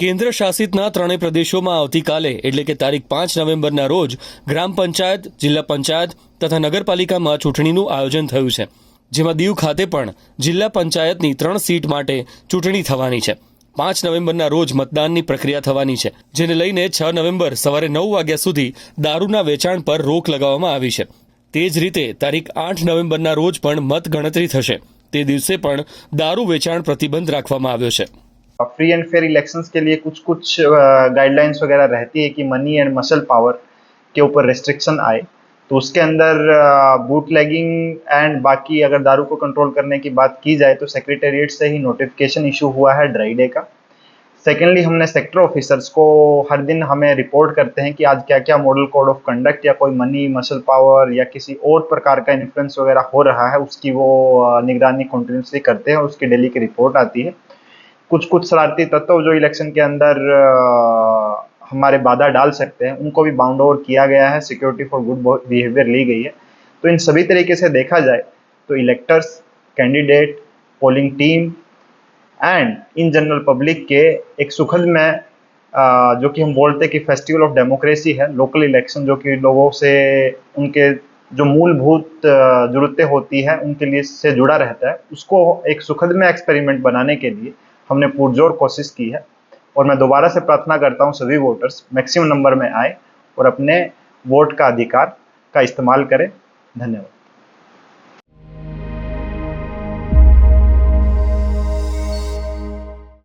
કેન્દ્ર શાસિતના ત્રણેય પ્રદેશોમાં આવતીકાલે, એટલે કે તારીખ પાંચ નવેમ્બરના રોજ, ગ્રામ પંચાયત, જિલ્લા પંચાયત તથા નગરપાલિકામાં ચૂંટણીનું આયોજન થયું છે. જેમાં દીવ ખાતે પણ જિલ્લા પંચાયતની ત્રણ સીટ માટે ચૂંટણી થવાની છે. પાંચ નવેમ્બરના રોજ મતદાનની પ્રક્રિયા થવાની છે, જેને લઈને છ નવેમ્બર સવારે નવ વાગ્યા સુધી દારૂના વેચાણ પર રોક લગાવવામાં આવી છે. તે જ રીતે તારીખ આઠ નવેમ્બરના રોજ પણ મત ગણતરી થશે. તે દિવસે પણ દારૂ વેચાણ પ્રતિબંધ રાખવામાં આવ્યો છે. फ्री एंड फेयर इलेक्शंस के लिए कुछ कुछ गाइडलाइंस वगैरह रहती है कि मनी एंड मसल पावर के ऊपर रेस्ट्रिक्शन आए। तो उसके अंदर बूट लेगिंग एंड बाकी अगर दारू को कंट्रोल करने की बात की जाए तो सेक्रेटेरिएट से ही नोटिफिकेशन इशू हुआ है ड्राई डे का। सेकेंडली हमने सेक्टर ऑफिसर्स को हर दिन हमें रिपोर्ट करते हैं कि आज क्या क्या मॉडल कोड ऑफ़ कंडक्ट या कोई मनी मसल पावर या किसी और प्रकार का इन्फ्लुएंस वगैरह हो रहा है, उसकी वो निगरानी कंटिन्यूसली करते हैं उसकी डेली की रिपोर्ट आती है। कुछ कुछ शरारती तत्व जो इलेक्शन के अंदर हमारे बाधा डाल सकते हैं, उनको भी बाउंड ओवर किया गया है सिक्योरिटी फॉर गुड बिहेवियर ली गई है। तो इन सभी तरीके से देखा जाए तो electors candidate polling team and in general public के एक सुखद में जो कि हम बोलते हैं कि फेस्टिवल ऑफ़ डेमोक्रेसी है लोकल इलेक्शन जो कि लोगों से उनके जो मूलभूत जरूरतें होती हैं, उनके लिए से जुड़ा रहता है, उसको एक सुखद में एक्सपेरिमेंट बनाने के लिए हमने पुरजोर कोशिश की है और मैं दोबारा से प्रार्थना करता हूँ सभी वोटर्स मैक्सिमम नंबर में आए और अपने वोट का अधिकार का इस्तेमाल करें। धन्यवाद।